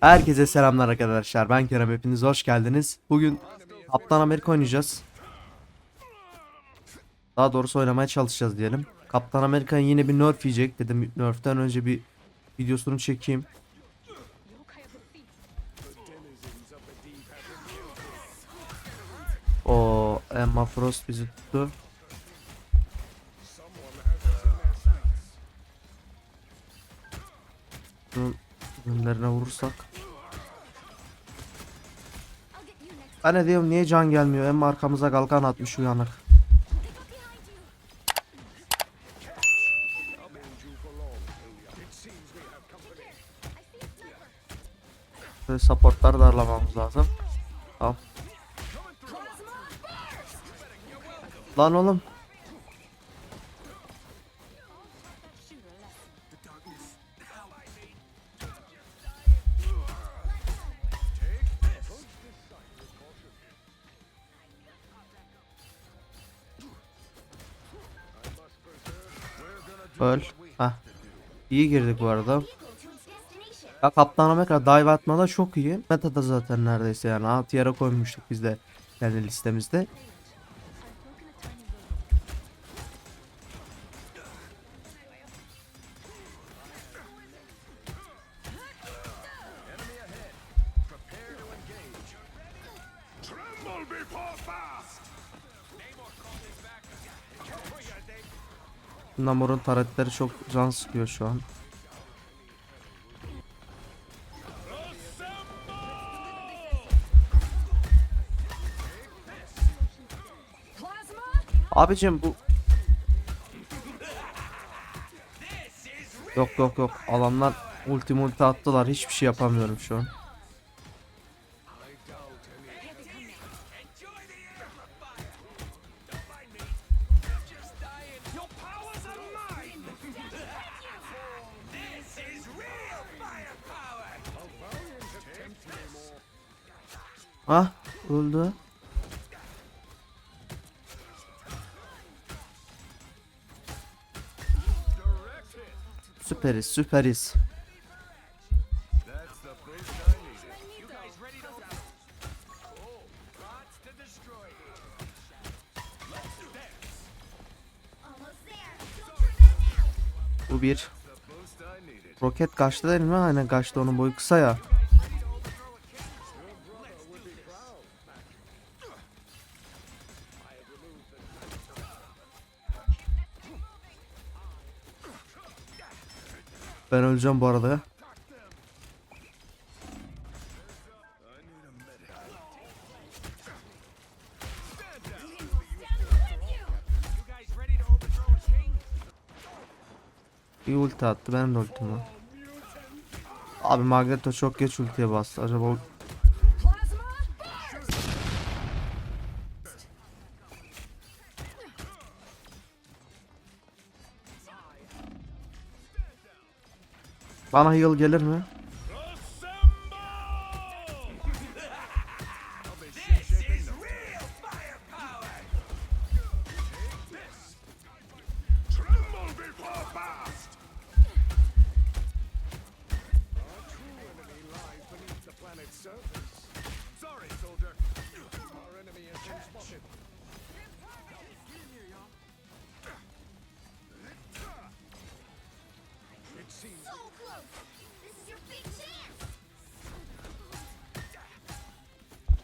Herkese selamlar arkadaşlar. Ben Kerem. Hepiniz hoş geldiniz. Bugün Kaptan Amerika oynayacağız. Daha doğrusu oynamaya çalışacağız diyelim. Kaptan Amerika yine bir nerf yiyecek. Dedim nerf'ten önce bir videosunu çekeyim. O Emma Frost bizi tuttu. Bunun ürünlerine vurursak. Ben ne diyorum niye can gelmiyor? Hem arkamıza kalkan atmış uyanık. Böyle supportları darlamamız lazım. Tamam. Lan oğlum. Öl. Heh. İyi girdik bu arada. Ya Kaptan Amerika dive atmada çok iyi. Meta'da zaten neredeyse yani alt yere koymuştuk biz de kendi listemizde. Namor'un taretleri çok can sıkıyor şu an. Abicim bu Yok yok yok alanlar ulti multi attılar hiçbir şey yapamıyorum şu an. Öldü. Süperiz süperiz. Bu bir. Roket kaçtı değil mi? Aynen kaçtı onun boyu kısa ya. Ben öleceğim bu arada. Bir ulti attı benim de ultim var. Abi Magneto çok geç ultiye bastı. Acaba bana heal gelir mi?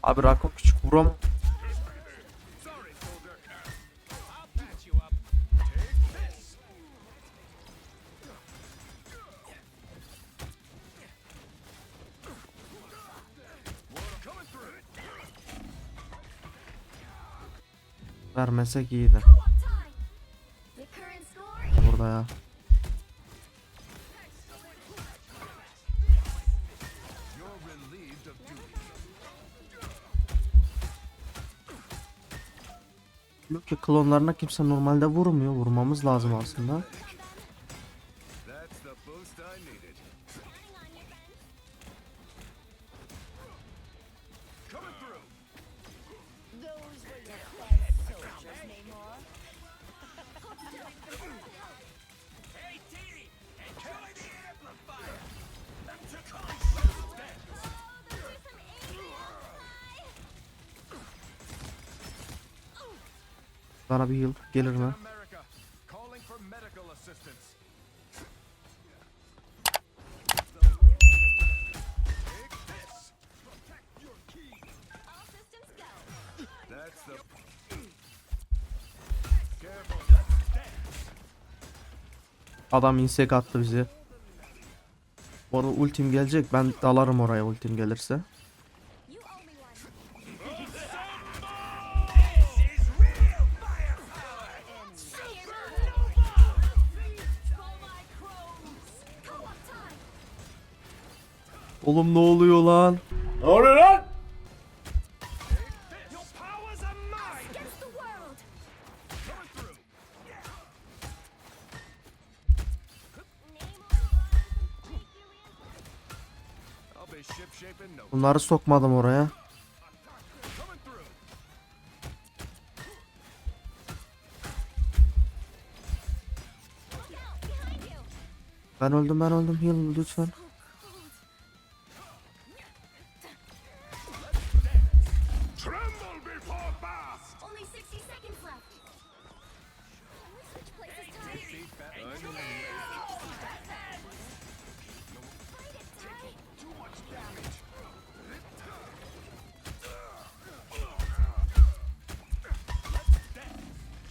Abi Rakun küçük vuram. Vermesek iyiydi. Burada ya. Yok ki klonlarına kimse normalde vurmuyor. Vurmamız lazım aslında. Bana bir heal gelir mi? Adam insek attı bizi. Orada ultim gelecek. Ben dalarım oraya ultim gelirse. Oğlum ne oluyor lan? Shape in no Bunları sokmadım oraya. Ben öldüm ben öldüm heal lütfen.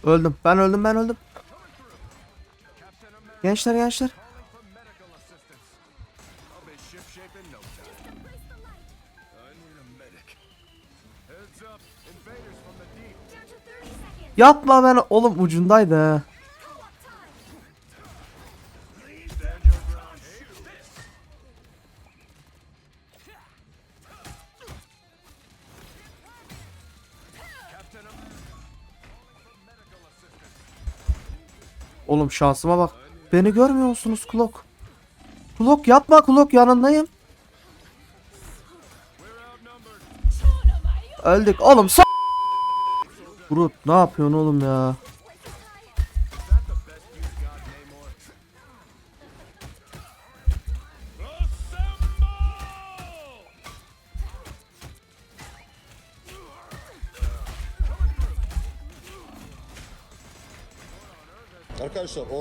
Öldüm. Ben öldüm ben öldüm. Gençler gençler. Calling for medical assistance. Oğlum şansıma bak. Beni görmüyor musunuz Klok? Klok yapma Klok yanındayım. Öldük oğlum Brut ne yapıyorsun oğlum ya?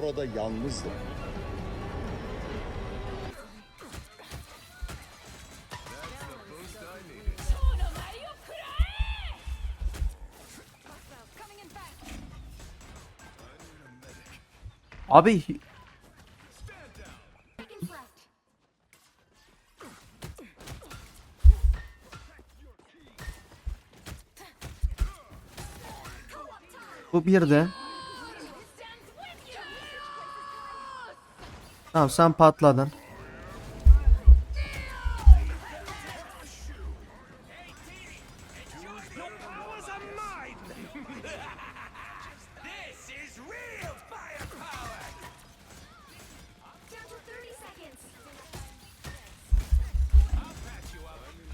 Orada yalnızdım. Abi bu bir de. To 30 seconds.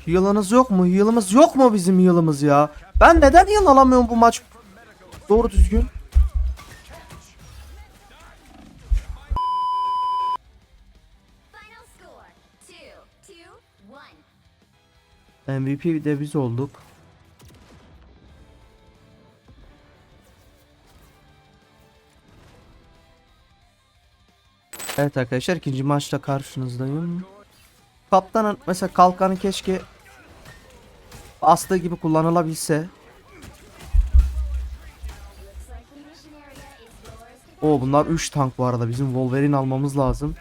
Heal'ınız yok mu? Heal'ımız yok mu bizim heal'ımız ya? Ben neden heal alamıyorum bu maç? Doğru düzgün. MVP de biz olduk. Evet arkadaşlar ikinci maçta karşınızdayım. Kaptanın mesela kalkanı keşke astığı gibi kullanılabilse. O bunlar 3 tank bu arada. Bizim Wolverine almamız lazım.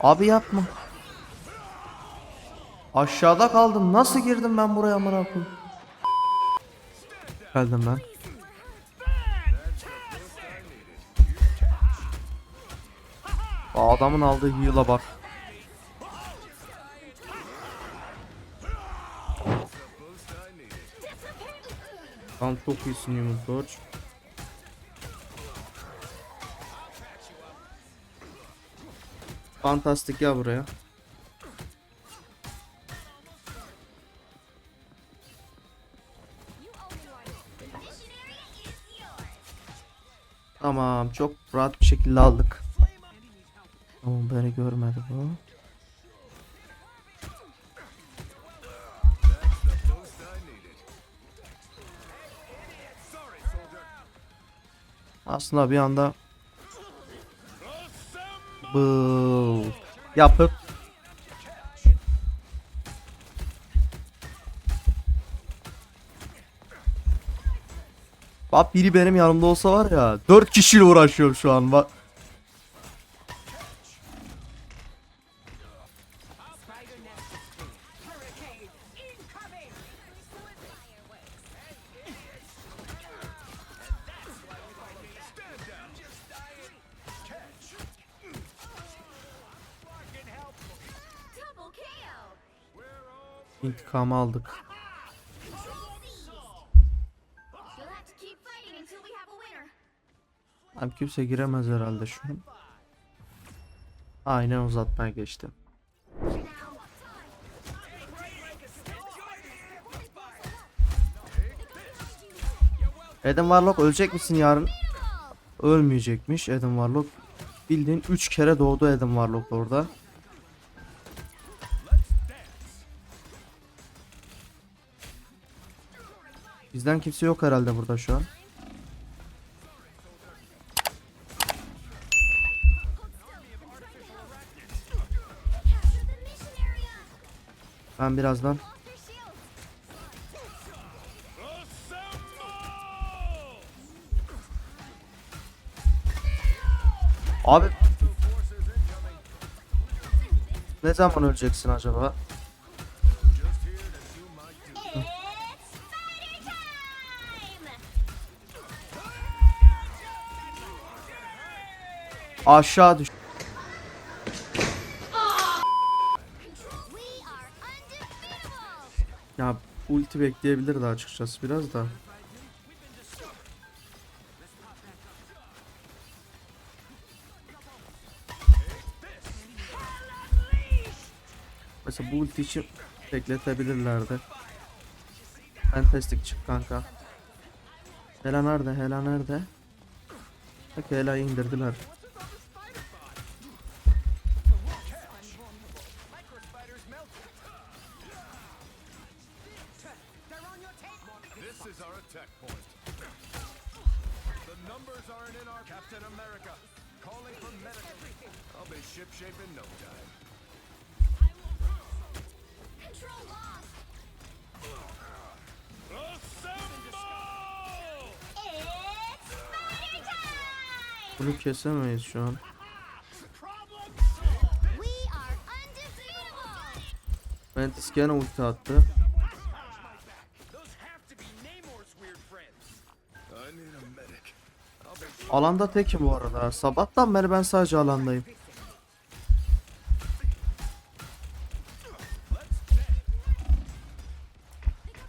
Abi yapma. Aşağıda kaldım. Nasıl girdim ben buraya amına koyayım? Geldim ben. Aa, Adamın aldığı heal'a bak. Tamam çok iyisin Yunus Doç. Fantastik ya buraya. Tamam çok rahat bir şekilde aldık. Tamam beni görmedi bu. Aslında bir anda bu yapıp. Bak biri benim yanımda olsa var ya 4 kişiyle uğraşıyorum şu an. Bak. A winner. Abi kimse giremez herhalde şu an. Aynen uzatmaya geçtim. Adam Warlock ölecek misin yarın? Ölmeyecekmiş Adam Warlock. Bildiğin 3 kere doğdu Adam Warlock orada. Bizden kimse yok herhalde burada şu an. Ben birazdan. Abi Ne zaman öleceksin acaba? Aşağı düş. Ya ulti bekleyebilirdi açıkçası biraz da. Mesela bu ulti için bekletebilirlerdi. Fantastic çık kanka. Hela nerede? Hela nerede? Bak Hela'yı indirdiler. Bunu kesemeyiz şu an. Mantis gene ulti attı. Alanda tekim bu arada. Sabahtan beri ben sadece alandayım.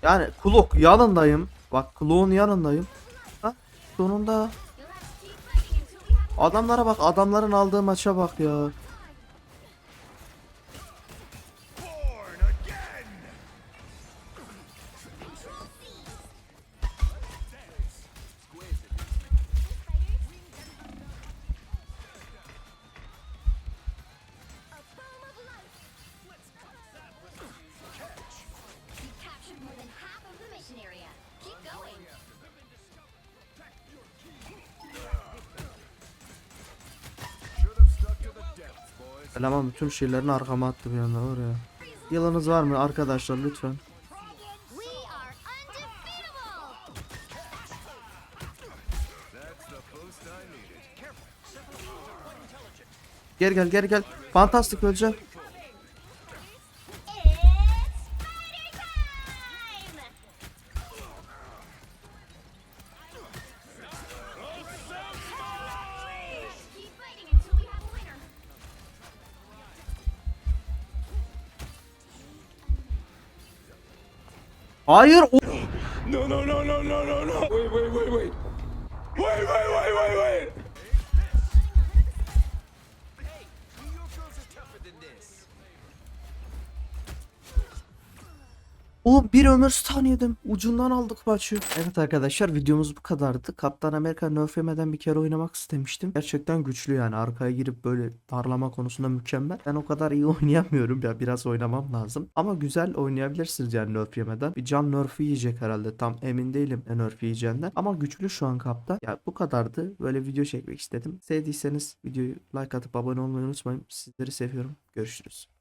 Yani Klok yanındayım. Bak Klok'un yanındayım. Ha sonunda adamlara bak adamların aldığı maça bak ya. Eleman bütün şeylerini arkama attı bir anda oraya. Yılınız var mı arkadaşlar lütfen. Gel gel gel gel. Fantastik öleceğim. Hayır o No, no, no, no, no, no, no. Wait, wait, wait, wait. Wait, wait, wait, wait, wait. Oğlum bir ömür stun. Ucundan aldık maçı. Evet arkadaşlar videomuz bu kadardı. Kaptan Amerika nerf yemeden bir kere oynamak istemiştim. Gerçekten güçlü yani. Arkaya girip böyle darlama konusunda mükemmel. Ben o kadar iyi oynayamıyorum ya. Biraz oynamam lazım. Ama güzel oynayabilirsiniz yani nerf yemeden. Bir can nerf'ü yiyecek herhalde. Tam emin değilim ne nerf yiyeceğinden. Ama güçlü şu an kaptan. Ya bu kadardı. Böyle video çekmek istedim. Sevdiyseniz videoyu like atıp abone olmayı unutmayın. Sizleri seviyorum. Görüşürüz.